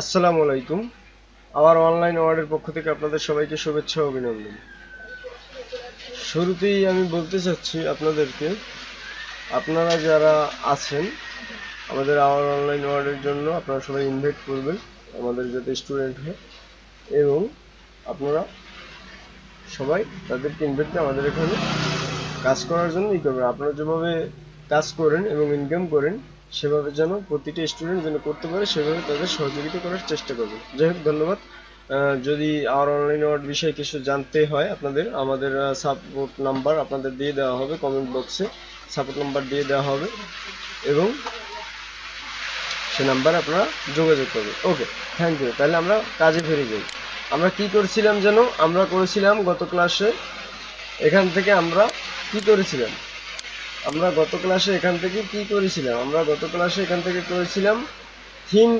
আসসালামু আলাইকুম। আমার অনলাইন ওয়ার্ডের পক্ষ থেকে আপনাদের সবাইকে শুভেচ্ছা অভিনন্দন। শুরুতেই আমি বলতে চাচ্ছি আপনাদেরকে, আপনারা যারা আছেন, আমাদের আমার অনলাইন ওয়ার্ডের জন্য আপনারা সবাই ইনভাইট করবেন, আমাদের যাতে স্টুডেন্ট হয়। এবং আপনারা সবাই তাদেরকে ইনভাইট করে আমাদের এখানে কাজ করার জন্য ই করবেন। আপনারা যেভাবে কাজ করেন এবং ইনকাম করেন সেভাবে যেন প্রতিটি স্টুডেন্ট যেন করতে পারে, সেভাবে তাদের সহযোগিতা করার চেষ্টা করবেন যাই হোক, ধন্যবাদ। যদি আর অনলাইন ওয়ার্ড বিষয়ে কিছু জানতে হয় আপনাদের, আমাদের সাপোর্ট নাম্বার আপনাদের দিয়ে দেওয়া হবে কমেন্ট বক্সে সাপোর্ট নাম্বার দিয়ে দেওয়া হবে এবং সে নাম্বারে আপনারা যোগাযোগ করবেন। ওকে থ্যাংক ইউ তাহলে আমরা কাজে ফিরে যাই। আমরা কি করেছিলাম যেন? আমরা করেছিলাম গত ক্লাসে এখান থেকে আমরা কি করেছিলাম? আমরা গত ক্লাসে এখান থেকে কি করেছিলাম? আমরা গত ক্লাসে এখান থেকে করেছিলাম থিম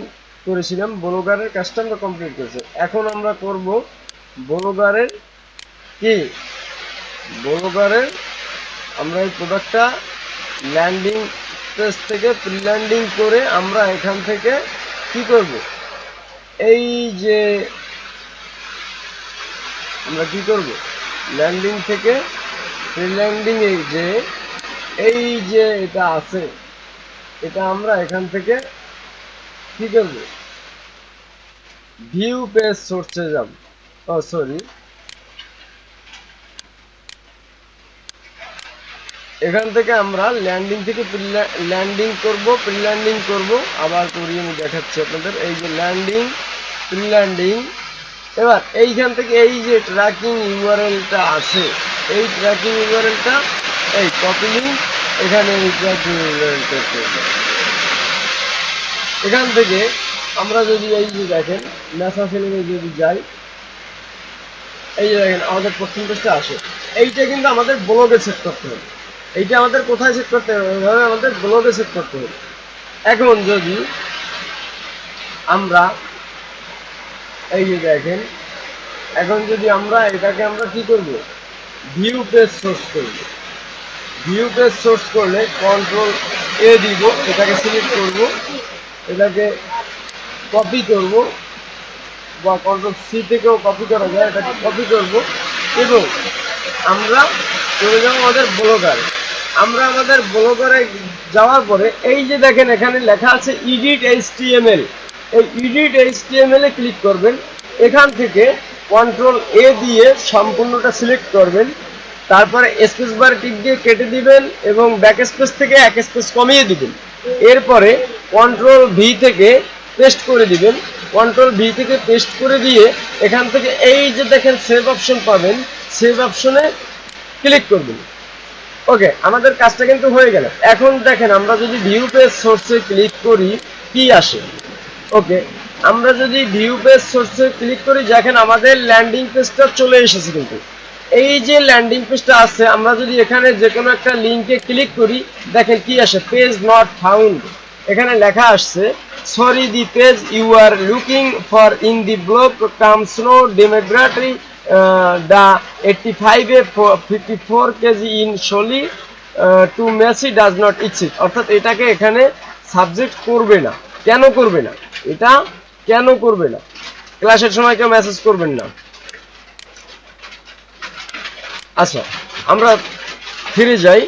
করেছিলাম বলোগারের কাজটা আমরা কমপ্লিট করেছি। এখন আমরা করব বলোগারের কি? বলোগারের আমরা এই প্রোডাক্টটা ল্যান্ডিং পেজ থেকে প্রি ল্যান্ডিং করে আমরা এখান থেকে কি করব? এই যে আমরা কি করব? ল্যান্ডিং থেকে প্রি ল্যান্ডিং এই যে এই যে এটা আছে, এটা আমরা এখান থেকে কি করব? ভিউ পেজ সোর্সে যাব। ও সরি এখান থেকে আমরা ল্যান্ডিং থেকে ল্যান্ডিং করব প্রি ল্যান্ডিং করব। আবার করিয়ে আমি দেখাচ্ছি আপনাদের। এই যে ল্যান্ডিং প্রি ল্যান্ডিং এবার এইখান থেকে এই যে ট্র্যাকিং ইউআরএলটা আছে, এই ট্র্যাকিং ইউআরএলটা এই কপি লিঙ্ক এখানে এখান থেকে আমরা যদি এই যে দেখেন ন্যাসা ফিল্মে যদি যাই, এই যে দেখেন, আমাদের প্রথম পেজটা আসে। এইটা কিন্তু আমাদের ব্লগে সেট করতে হবে। এইটা আমাদের কোথায় সেট করতে হবে? ওইভাবে আমাদের ব্লগে সেট করতে হবে। এখন যদি আমরা এই যে দেখেন, এখন যদি আমরা এটাকে আমরা কি করব? ভিউ পেজ সোর্স করব। ভিউ পেজ সোর্স করলে কন্ট্রোল এ দিব, এটাকে সিলেক্ট করব, এটাকে কপি করব, বা কন্ট্রোল সি থেকেও কপি করা যায়, এটাকে কপি করব, এবং আমরা চলে যাব আমাদের ব্লগারে। আমরা আমাদের ব্লগারে যাওয়ার পরে, এই যে দেখেন এখানে লেখা আছে ইডিট এইচটিএমএল এই ইডিট এইচটিএমএল এ ক্লিক করবেন, এখান থেকে কন্ট্রোল এ দিয়ে সম্পূর্ণটা সিলেক্ট করবেন তারপরে স্পেস বার টিক দিয়ে কেটে দিবেন এবং ব্যাক স্পেস থেকে এক স্পেস কমিয়ে দিবেন। এরপরে কন্ট্রোল ভি থেকে পেস্ট করে দিবেন। কন্ট্রোল ভি থেকে পেস্ট করে দিয়ে এখান থেকে এই যে দেখেন সেভ অপশন পাবেন সেভ অপশনে ক্লিক করবেন। ওকে আমাদের কাজটা কিন্তু হয়ে গেল। এখন দেখেন আমরা যদি ভিউ পেজ সোর্সে ক্লিক করি, কি আসে? ওকে আমরা যদি ভিউ পেজ সোর্সে ক্লিক করি, দেখেন আমাদের ল্যান্ডিং পেজটা চলে এসেছে কিন্তু। এই যে ল্যান্ডিং পেজটা আছে, আমরা যদি এখানে যে কোনো একটা লিংকে ক্লিক করি, দেখেন কি আসে পেজ নট ফাউন্ড এখানে লেখা আসছে sorry the page you are looking for in the blog comes no demography the eighty ফাইভে fifty four KG in সলি to messy does not exist অর্থাৎ এটাকে এখানে সাবজেক্ট করবে না। কেন করবে না? এটা কেন করবে না? ক্লাসের সময় কেউ মেসেজ করবেন না। আচ্ছা আমরা ফিরে যাই।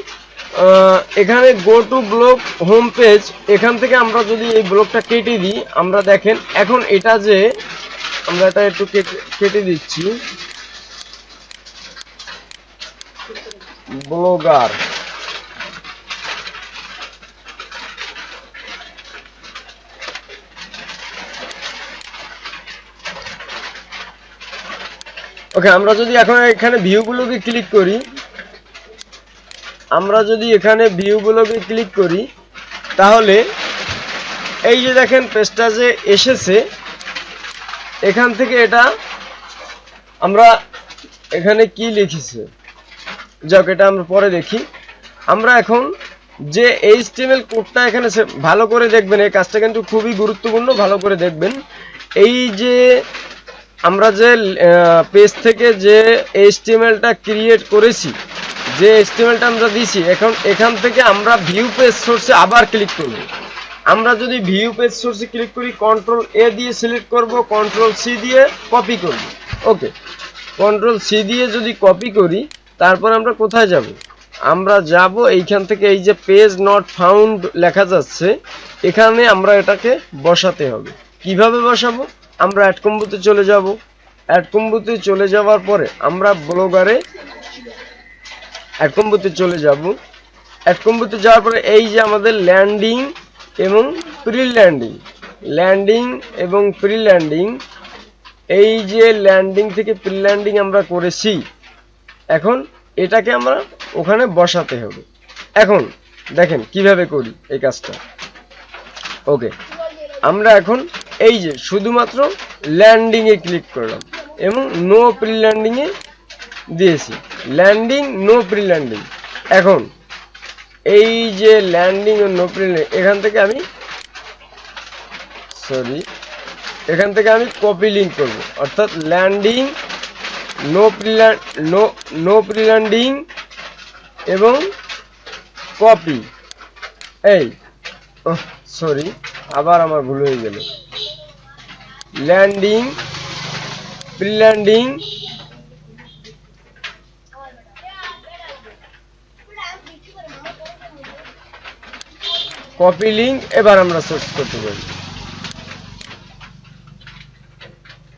এখানে go to blog home page এখান থেকে আমরা যদি এই ব্লগটা কেটে দিই, আমরা দেখেন এখন এটা যে, আমরা এটা একটু কেটে কেটে দিচ্ছি। ব্লগার ওকে আমরা যদি এখন এখানে ভিউগুলোকে ক্লিক করি, আমরা যদি এখানে ভিউগুলোকে ক্লিক করি, তাহলে এই যে দেখেন পেজটা যে এসেছে, এখান থেকে এটা আমরা এখানে কি লিখেছে? যাক, এটা আমরা পরে দেখি। আমরা এখন যে এইচ এইচটিএমএল কোডটা এখানে ভালো করে দেখবেন, এই কাজটা কিন্তু খুবই গুরুত্বপূর্ণ, ভালো করে দেখবেন। এই যে আমরা যে পেজ থেকে যে এইচটিএমএলটা ক্রিয়েট করেছি, যে এইচটিএমএলটা আমরা দিছি এখন এখান থেকে আমরা ভিউ পেজ সোর্সে আবার ক্লিক করব। আমরা যদি ভিউ পেজ সোর্সে ক্লিক করি কন্ট্রোল এ দিয়ে সিলেক্ট করব কন্ট্রোল সি দিয়ে কপি করব। ওকে কন্ট্রোল সি দিয়ে যদি কপি করি, তারপর আমরা কোথায় যাব? আমরা যাব এইখান থেকে, এই যে পেজ নট ফাউন্ড লেখা যাচ্ছে, এখানে আমরা এটাকে বসাতে হবে। কীভাবে বসাবো? আমরা অ্যাড কম্বোতে চলে যাব। অ্যাড কম্বোতে চলে যাওয়ার পরে আমরা ব্লগারে অ্যাড কম্বোতে চলে যাব। অ্যাড কম্বোতে যাওয়ার পরে এই যে আমাদের ল্যান্ডিং এবং প্রি ল্যান্ডিং ল্যান্ডিং এবং প্রি ল্যান্ডিং এই যে ল্যান্ডিং থেকে প্রি ল্যান্ডিং আমরা করেছি, এখন এটাকে আমরা ওখানে বসাতে হবে। এখন দেখেন কীভাবে করি এই কাজটা। ওকে আমরা এখন এই যে শুধুমাত্র ল্যান্ডিং এ ক্লিক করলাম এবং নো প্রি ল্যান্ডিং এ দিয়েছি। ল্যান্ডিং নো প্রি ল্যান্ডিং এখন এই যে ল্যান্ডিং ও নো প্রি এখান থেকে আমি সরি এখান থেকে আমি কপি লিঙ্ক করব। অর্থাৎ landing no pre no no pre landing এবং কপি এই সরি আবার আমার ভুল হয়ে গেল। Landing pre landing copy link এবার আমরা সার্চ করতে পারি।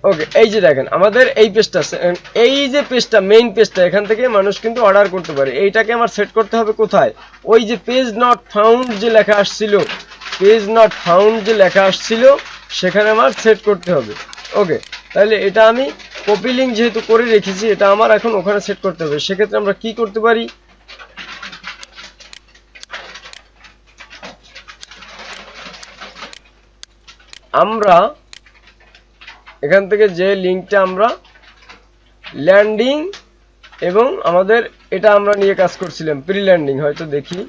ওকে এই যে দেখেন, আমাদের এই পেজটা এই যে পেজটা মেইন পেজটা এখান থেকে মানুষ কিন্তু অর্ডার করতে পারে। এইটাকে আমার সেট করতে হবে কোথায়? ওই যে পেজ নট ফাউন্ড যে লেখা আসছিল পেজ নট ফাউন্ড যে লেখা আসছিল সেখানে আমার সেট করতে হবে। ওকে তাহলে এটা আমি কপি লিঙ্ক যেহেতু করে রেখেছি, এটা আমার এখন ওখানে সেট করতে হবে। সেক্ষেত্রে আমরা কি করতে পারি? আমরা এখান থেকে যে লিঙ্কটা আমরা ল্যান্ডিং এবং আমাদের এটা আমরা নিয়ে কাজ করছিলাম প্রি ল্যান্ডিং হয়তো দেখি।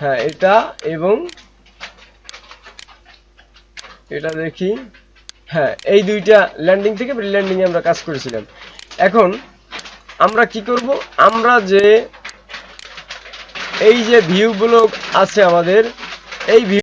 হ্যাঁ এটা এবং এটা দেখি। হ্যাঁ এই দুইটা ল্যান্ডিং থেকে প্রি ল্যান্ডিং আমরা কাজ করেছিলাম। এখন আমরা কি করব? আমরা যে এই যে ভিউগুলো আছে আমাদের, এই ভিউ